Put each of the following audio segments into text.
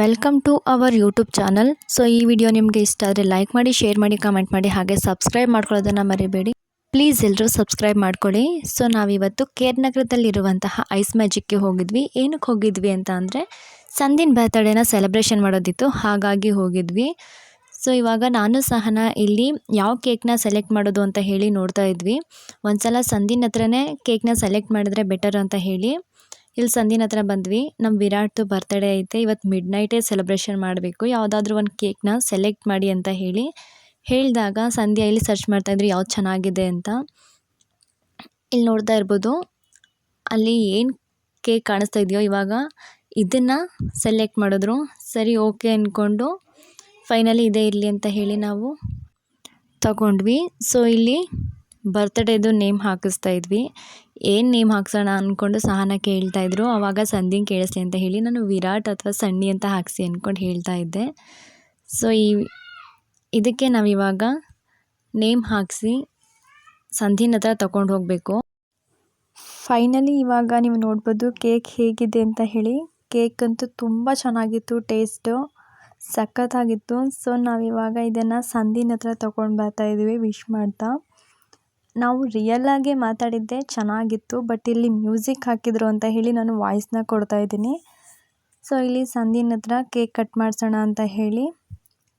Welcome to our YouTube channel so ಈ video ನಿಮಗೆ ಇಷ್ಟ ಆದರೆ ಲೈಕ್ ಮಾಡಿ ಶೇರ್ ಮಾಡಿ ಕಮೆಂಟ್ ಮಾಡಿ, ಹಾಗೆ ಸಬ್ಸ್ಕ್ರೈಬ್ ಮಾಡ್ಕೊಳ್ಳೋದನ್ನು ಮರಿಬೇಡಿ. ಪ್ಲೀಸ್ ಎಲ್ಲರೂ ಸಬ್ಸ್ಕ್ರೈಬ್ ಮಾಡ್ಕೊಳ್ಳಿ. ಸೊ ನಾವಿವತ್ತು ಕೇರ್ ನಗರದಲ್ಲಿರುವಂತಹ ಐಸ್ ಮ್ಯಾಜಿಕ್ಗೆ ಹೋಗಿದ್ವಿ. ಏನಕ್ಕೆ ಹೋಗಿದ್ವಿ ಅಂತ ಅಂದರೆ, ಸಂದಿನ ಬರ್ತಡೇನ ಸೆಲೆಬ್ರೇಷನ್ ಮಾಡೋದಿತ್ತು. ಹಾಗಾಗಿ ಹೋಗಿದ್ವಿ. ಸೊ ಇವಾಗ ನಾನು ಸಹನ ಇಲ್ಲಿ ಯಾವ ಕೇಕ್ನ ಸೆಲೆಕ್ಟ್ ಮಾಡೋದು ಅಂತ ಹೇಳಿ ನೋಡ್ತಾ ಇದ್ವಿ. ಒಂದು ಸಲ ಸಂದಿನ ಹತ್ರನೇ ಕೇಕ್ನ ಸೆಲೆಕ್ಟ್ ಮಾಡಿದ್ರೆ ಬೆಟರ್ ಅಂತ ಹೇಳಿ. ಇಲ್ಲಿ ಸಂದಿನ ಹತ್ರ ಬಂದ್ವಿ. ನಮ್ಮ ವಿರಾಟ್ದು ಬರ್ತ್ಡೇ ಐತೆ. ಇವತ್ತು ಮಿಡ್ ನೈಟೇ ಸೆಲೆಬ್ರೇಷನ್ ಮಾಡಬೇಕು. ಯಾವುದಾದ್ರೂ ಒಂದು ಕೇಕ್ನ ಸೆಲೆಕ್ಟ್ ಮಾಡಿ ಅಂತ ಹೇಳಿ ಹೇಳಿದಾಗ ಸಂಧ್ಯಾ ಇಲ್ಲಿ ಸರ್ಚ್ ಮಾಡ್ತಾಯಿದ್ರು ಯಾವ್ದು ಚೆನ್ನಾಗಿದೆ ಅಂತ. ಇಲ್ಲಿ ನೋಡ್ತಾ ಇರ್ಬೋದು, ಅಲ್ಲಿ ಏನು ಕೇಕ್ ಕಾಣಿಸ್ತಾ ಇದೆಯೋ ಇವಾಗ ಇದನ್ನು ಸೆಲೆಕ್ಟ್ ಮಾಡಿದ್ರು. ಸರಿ ಓಕೆ ಅಂದ್ಕೊಂಡು ಫೈನಲಿ ಇದೇ ಇರಲಿ ಅಂತ ಹೇಳಿ ನಾವು ತಗೊಂಡ್ವಿ. ಸೊ ಇಲ್ಲಿ ಬರ್ತ್ಡೇದು ನೇಮ್ ಹಾಕಿಸ್ತಾ ಇದ್ವಿ. ಏನು ನೇಮ್ ಹಾಕ್ಸೋಣ ಅಂದ್ಕೊಂಡು ಸಹನ ಕೇಳ್ತಾಯಿದ್ರು ಆವಾಗ ಸಂಧಿನ ಕೇಳಿಸಿ ಅಂತ ಹೇಳಿ, ನಾನು ವಿರಾಟ್ ಅಥವಾ ಸಣ್ಣಿ ಅಂತ ಹಾಕಿಸಿ ಅಂದ್ಕೊಂಡು ಹೇಳ್ತಾ ಇದ್ದೆ. ಸೊ ಈ ಇದಕ್ಕೆ ನಾವಿವಾಗ ನೇಮ್ ಹಾಕಿಸಿ ಸಂಧಿನ ಹತ್ರ ತಗೊಂಡು ಹೋಗಬೇಕು. ಫೈನಲಿ ಇವಾಗ ನೀವು ನೋಡ್ಬೋದು ಕೇಕ್ ಹೇಗಿದೆ ಅಂತ ಹೇಳಿ. ಕೇಕ್ ಅಂತೂ ತುಂಬ ಚೆನ್ನಾಗಿತ್ತು, ಟೇಸ್ಟು ಸಖತ್ತಾಗಿತ್ತು. ಸೊ ನಾವಿವಾಗ ಇದನ್ನು ಸಂಧಿನ ಹತ್ರ ತೊಗೊಂಡು ಬರ್ತಾ ಇದ್ದೀವಿ ವಿಶ್ ಮಾಡ್ತಾ. ನಾವು ರಿಯಲ್ಲಾಗೆ ಮಾತಾಡಿದ್ದೆ ಚೆನ್ನಾಗಿತ್ತು ಬಟ್ ಇಲ್ಲಿ ಮ್ಯೂಸಿಕ್ ಹಾಕಿದ್ರು ಅಂತ ಹೇಳಿ ನಾನು ವಾಯ್ಸ್ನ ಕೊಡ್ತಾ ಇದ್ದೀನಿ. ಸೊ ಇಲ್ಲಿ ಸಂಧಿನ ಹತ್ರ ಕೇಕ್ ಕಟ್ ಮಾಡಿಸೋಣ ಅಂತ ಹೇಳಿ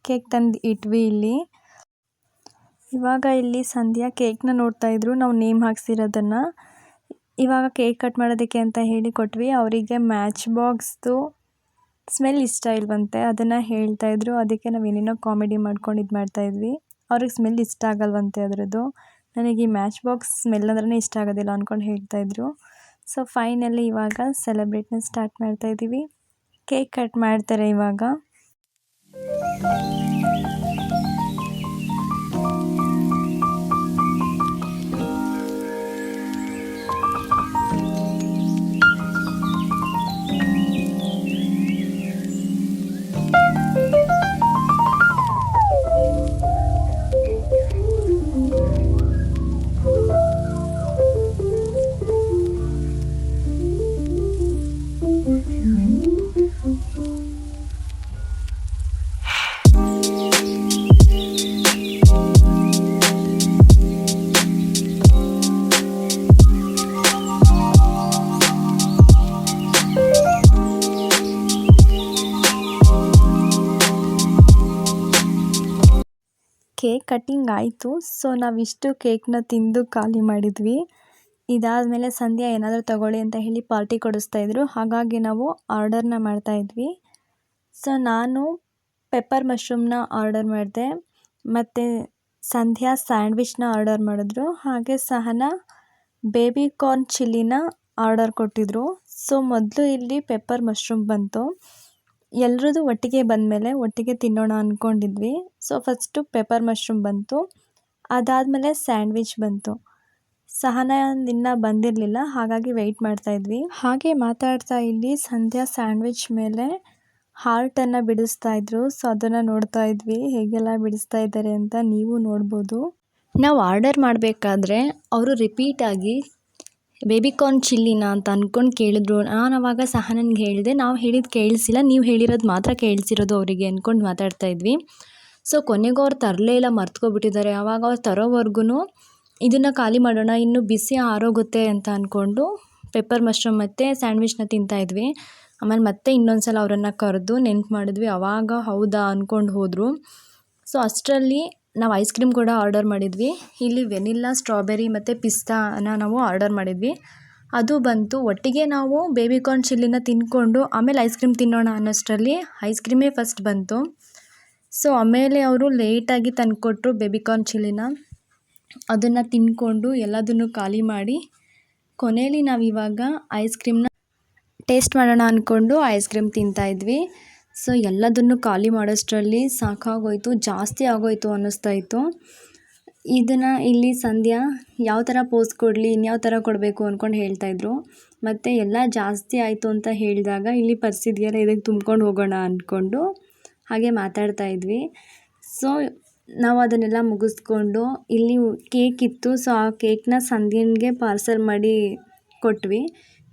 ಕೇಕ್ ತಂದು ಇಟ್ವಿ ಇಲ್ಲಿ. ಇವಾಗ ಇಲ್ಲಿ ಸಂಧ್ಯಾ ಕೇಕ್ನ ನೋಡ್ತಾ ಇದ್ರು, ನಾವು ನೇಮ್ ಹಾಕ್ಸಿರೋದನ್ನು. ಇವಾಗ ಕೇಕ್ ಕಟ್ ಮಾಡೋದಕ್ಕೆ ಅಂತ ಹೇಳಿ ಕೊಟ್ವಿ. ಅವರಿಗೆ ಮ್ಯಾಚ್ ಬಾಕ್ಸ್ದು ಸ್ಮೆಲ್ ಇಷ್ಟ ಇಲ್ವಂತೆ, ಅದನ್ನು ಹೇಳ್ತಾ ಇದ್ರು. ಅದಕ್ಕೆ ನಾವು ಏನೇನೋ ಕಾಮಿಡಿ ಮಾಡ್ಕೊಂಡು ಇದು ಮಾಡ್ತಾಯಿದ್ವಿ ಅವ್ರಿಗೆ ಸ್ಮೆಲ್ ಇಷ್ಟ ಆಗಲ್ವಂತೆ ಅದರದ್ದು. ನನಗೆ ಈ ಮ್ಯಾಚ್ ಬಾಕ್ಸ್ ಸ್ಮೆಲ್ ಅಂದ್ರೆ ಇಷ್ಟ ಆಗೋದಿಲ್ಲ ಅಂದ್ಕೊಂಡು ಹೇಳ್ತಾಯಿದ್ರು ಸೊ ಫೈನಲಿ ಇವಾಗ ಸೆಲೆಬ್ರೇಟ್ನ ಸ್ಟಾರ್ಟ್ ಮಾಡ್ತಾಯಿದ್ದೀವಿ ಕೇಕ್ ಕಟ್ ಮಾಡ್ತಾರೆ ಇವಾಗ. ಕೇಕ್ ಕಟ್ಟಿಂಗ್ ಆಯಿತು. ಸೊ ನಾವಿಷ್ಟು ಕೇಕ್ನ ತಿಂದು ಖಾಲಿ ಮಾಡಿದ್ವಿ. ಇದಾದ ಮೇಲೆ ಸಂಧ್ಯಾ ಏನಾದರೂ ತಗೊಳ್ಳಿ ಅಂತ ಹೇಳಿ ಪಾರ್ಟಿ ಕೊಡಿಸ್ತಾಯಿದ್ರು ಹಾಗಾಗಿ ನಾವು ಆರ್ಡರ್ನ ಮಾಡ್ತಾಯಿದ್ವಿ ಸೊ ನಾನು ಪೆಪ್ಪರ್ ಮಶ್ರೂಮ್ನ ಆರ್ಡರ್ ಮಾಡಿದೆ. ಮತ್ತು ಸಂಧ್ಯಾ ಸ್ಯಾಂಡ್ವಿಚ್ನ ಆರ್ಡರ್ ಮಾಡಿದ್ರು. ಹಾಗೆ ಸಹನ ಬೇಬಿ ಕಾರ್ನ್ ಚಿಲ್ಲಿನ ಆರ್ಡರ್ ಕೊಟ್ಟಿದ್ರು. ಸೊ ಮೊದಲು ಇಲ್ಲಿ ಪೆಪ್ಪರ್ ಮಶ್ರೂಮ್ ಬಂತು. ಎಲ್ರದ್ದು ಒಟ್ಟಿಗೆ ಬಂದಮೇಲೆ ಒಟ್ಟಿಗೆ ತಿನ್ನೋಣ ಅಂದ್ಕೊಂಡಿದ್ವಿ ಸೊ ಫಸ್ಟು ಪೆಪ್ಪರ್ ಮಶ್ರೂಮ್ ಬಂತು. ಅದಾದಮೇಲೆ ಸ್ಯಾಂಡ್ವಿಚ್ ಬಂತು. ಸಹನ ಇನ್ನೂ ಬಂದಿರಲಿಲ್ಲ, ಹಾಗಾಗಿ ವೆಯ್ಟ್ ಮಾಡ್ತಾಯಿದ್ವಿ ಹಾಗೆ ಮಾತಾಡ್ತಾ ಇಲ್ಲಿ ಸಂಧ್ಯಾ ಸ್ಯಾಂಡ್ವಿಚ್ ಮೇಲೆ ಹಾರ್ಟನ್ನು ಬಿಡಿಸ್ತಾ ಇದ್ರು. ಸೊ ಅದನ್ನು ನೋಡ್ತಾ ಇದ್ವಿ. ಹೇಗೆಲ್ಲ ಬಿಡಿಸ್ತಾ ಇದ್ದಾರೆ ಅಂತ ನೀವು ನೋಡ್ಬೋದು. ನಾವು ಆರ್ಡರ್ ಮಾಡಬೇಕಾದ್ರೆ ಅವರು ರಿಪೀಟಾಗಿ ಬೇಬಿಕಾರ್ನ್ ಚಿಲ್ಲಿನ ಅಂತ ಅಂದ್ಕೊಂಡು ಕೇಳಿದ್ರು. ನಾನು ಅವಾಗ ಸಹನನ್ಗೆ ಹೇಳಿದೆ, ನಾವು ಹೇಳಿದ್ದು ಕೇಳಿಸಿಲ್ಲ, ನೀವು ಹೇಳಿರೋದು ಮಾತ್ರ ಕೇಳಿಸಿರೋದು ಅವರಿಗೆ ಅಂದ್ಕೊಂಡು ಮಾತಾಡ್ತಾ ಇದ್ವಿ. ಸೊ ಕೊನೆಗೂ ಅವ್ರು ತರಲೇ ಇಲ್ಲ, ಮರ್ತ್ಕೊಬಿಟ್ಟಿದ್ದಾರೆ. ಅವಾಗ ಅವ್ರು ತರೋವರೆಗೂ ಇದನ್ನು ಖಾಲಿ ಮಾಡೋಣ, ಇನ್ನು ಬಿಸಿ ಆರೋಗುತ್ತೆ ಅಂತ ಅಂದ್ಕೊಂಡು ಪೆಪ್ಪರ್ ಮಶ್ರೂಮ್ ಮತ್ತು ಸ್ಯಾಂಡ್ವಿಚ್ನ ತಿಂತಾಯಿದ್ವಿ ಆಮೇಲೆ ಮತ್ತೆ ಇನ್ನೊಂದು ಸಲ ಅವರನ್ನು ಕರೆದು ನೆನ್ಪು ಮಾಡಿದ್ವಿ. ಆವಾಗ ಹೌದಾ ಅಂದ್ಕೊಂಡು ಹೋದರು. ಸೊ ಅಷ್ಟರಲ್ಲಿ ನಾವು ಐಸ್ ಕ್ರೀಮ್ ಕೂಡ ಆರ್ಡರ್ ಮಾಡಿದ್ವಿ. ಇಲ್ಲಿ ವೆನಿಲ್ಲಾ ಸ್ಟ್ರಾಬೆರಿ ಮತ್ತು ಪಿಸ್ತಾನ ನಾವು ಆರ್ಡರ್ ಮಾಡಿದ್ವಿ. ಅದು ಬಂತು. ಒಟ್ಟಿಗೆ ನಾವು ಬೇಬಿ ಕಾರ್ನ್ ಚಿಲ್ಲಿನ ತಿಂದ್ಕೊಂಡು ಆಮೇಲೆ ಐಸ್ ಕ್ರೀಮ್ ತಿನ್ನೋಣ ಅನ್ನೋಷ್ಟರಲ್ಲಿ ಐಸ್ ಕ್ರೀಮೇ ಫಸ್ಟ್ ಬಂತು. ಸೊ ಆಮೇಲೆ ಅವರು ಲೇಟಾಗಿ ತಂದುಕೊಟ್ರು ಬೇಬಿಕಾರ್ನ್ ಚಿಲ್ಲಿನ ಅದನ್ನು ತಿಂದ್ಕೊಂಡು ಎಲ್ಲದನ್ನು ಖಾಲಿ ಮಾಡಿ ಕೊನೆಯಲ್ಲಿ ನಾವಿವಾಗ ಐಸ್ ಕ್ರೀಮ್ನ ಟೇಸ್ಟ್ ಮಾಡೋಣ ಅಂದ್ಕೊಂಡು ಐಸ್ ಕ್ರೀಮ್ ತಿಂತಾಯಿದ್ವಿ ಸೊ ಎಲ್ಲದನ್ನು ಖಾಲಿ ಮಾಡೋಷ್ಟರಲ್ಲಿ ಸಾಕಾಗೋಯಿತು, ಜಾಸ್ತಿ ಆಗೋಯಿತು ಅನ್ನಿಸ್ತಾ ಇತ್ತು. ಇದನ್ನು ಇಲ್ಲಿ ಸಂಧ್ಯಾ ಯಾವ ಥರ ಪೋಸ್ ಕೊಡಲಿ, ಇನ್ಯಾವ ಥರ ಕೊಡಬೇಕು ಅಂದ್ಕೊಂಡು ಹೇಳ್ತಾಯಿದ್ರು ಮತ್ತು ಎಲ್ಲ ಜಾಸ್ತಿ ಆಯಿತು ಅಂತ ಹೇಳಿದಾಗ ಇಲ್ಲಿ ಪರಿಸ್ಥಿತಿಯೆಲ್ಲ ಇದಕ್ಕೆ ತುಂಬ್ಕೊಂಡು ಹೋಗೋಣ ಅಂದ್ಕೊಂಡು ಹಾಗೆ ಮಾತಾಡ್ತಾ ಇದ್ವಿ. ಸೊ ನಾವು ಅದನ್ನೆಲ್ಲ ಮುಗಿಸ್ಕೊಂಡು ಇಲ್ಲಿ ಕೇಕ್ ಇತ್ತು. ಸೊ ಆ ಕೇಕ್ನ ಸಂಧ್ಯನಿಗೆ ಪಾರ್ಸಲ್ ಮಾಡಿ ಕೊಟ್ವಿ.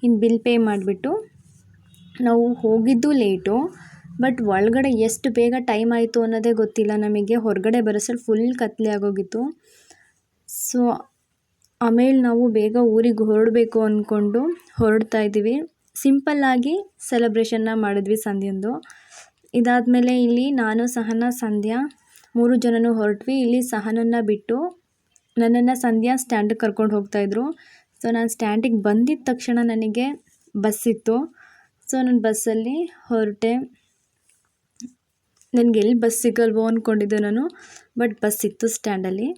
ಇನ್ನು ಬಿಲ್ ಪೇ ಮಾಡಿಬಿಟ್ಟು. ನಾವು ಹೋಗಿದ್ದು ಲೇಟು. ಬಟ್ ಒಳಗಡೆ ಎಷ್ಟು ಬೇಗ ಟೈಮ್ ಆಯಿತು ಅನ್ನೋದೇ ಗೊತ್ತಿಲ್ಲ ನಮಗೆ. ಹೊರಗಡೆ ಬರೋಷ್ಟ್ರಲ್ಲಿ ಫುಲ್ ಕತ್ಲೆ ಆಗೋಗಿತ್ತು. ಸೊ ಆಮೇಲೆ ನಾವು ಬೇಗ ಊರಿಗೆ ಹೊರಡಬೇಕು ಅಂದ್ಕೊಂಡು ಹೊರಡ್ತಾ ಇದ್ದೀವಿ. ಸಿಂಪಲ್ಲಾಗಿ ಸೆಲೆಬ್ರೇಷನ್ನ ಮಾಡಿದ್ವಿ ಸಂಧ್ಯಂದು. ಇದಾದಮೇಲೆ ಇಲ್ಲಿ ನಾನು, ಸಹನ, ಸಂಧ್ಯಾ ಮೂರು ಜನನೂ ಹೊರಟ್ವಿ. ಇಲ್ಲಿ ಸಹನನ್ನು ಬಿಟ್ಟು ನನ್ನನ್ನು ಸಂಧ್ಯಾ ಸ್ಟ್ಯಾಂಡಿಗೆ ಕರ್ಕೊಂಡು ಹೋಗ್ತಾಯಿದ್ರು ಸೊ ನಾನು ಸ್ಟ್ಯಾಂಡಿಗೆ ಬಂದಿದ್ದ ತಕ್ಷಣ ನನಗೆ ಬಸ್ ಇತ್ತು. ಸೊ ನಾನು ಬಸ್ಸಲ್ಲಿ ಹೊರಟೆ. ನನಗೆ ಎಲ್ಲಿ ಬಸ್ ಸಿಗಲ್ವೋ ಅಂದ್ಕೊಂಡಿದ್ದೆ ನಾನು, ಬಟ್ ಬಸ್ ಸಿಕ್ತು ಸ್ಟ್ಯಾಂಡಲ್ಲಿ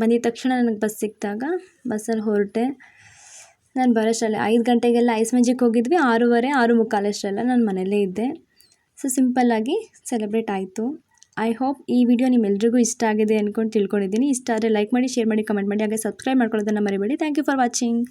ಬಂದಿದ್ದ ತಕ್ಷಣ ನನಗೆ ಬಸ್ ಸಿಕ್ಕಿದಾಗ ಬಸ್ಸಲ್ಲಿ ಹೊರಟೆ. ನಾನು ಬರೋಷ್ಟರಲ್ಲಿ ಐದು ಗಂಟೆಗೆಲ್ಲ ಐಸ್ ಮ್ಯಾಜಿಕ್ ಹೋಗಿದ್ವಿ, ಆರೂವರೆ, ಆರು ಮುಕ್ಕಾಲಷ್ಟರೆಲ್ಲ ನಾನು ಮನೆಯಲ್ಲೇ ಇದ್ದೆ. ಸೊ ಸಿಂಪಲ್ಲಾಗಿ ಸೆಲೆಬ್ರೇಟ್ ಆಯಿತು. ಐ ಹೋಪ್ ಈ ವಿಡಿಯೋ ನಿಮ್ಮೆಲ್ರಿಗೂ ಇಷ್ಟ ಆಗಿದೆ ಅಂದ್ಕೊಂಡು ತಿಳ್ಕೊಂಡಿದ್ದೀನಿ. ಇಷ್ಟ ಆದರೆ ಲೈಕ್ ಮಾಡಿ ಶೇರ್ ಮಾಡಿ ಕಮೆಂಟ್ ಮಾಡಿ, ಹಾಗೆ ಸಬ್ಸ್ಕ್ರೈಬ್ ಮಾಡ್ಕೊಳ್ಳೋದನ್ನು ಮರಿಬೇಡಿ. Thank you for watching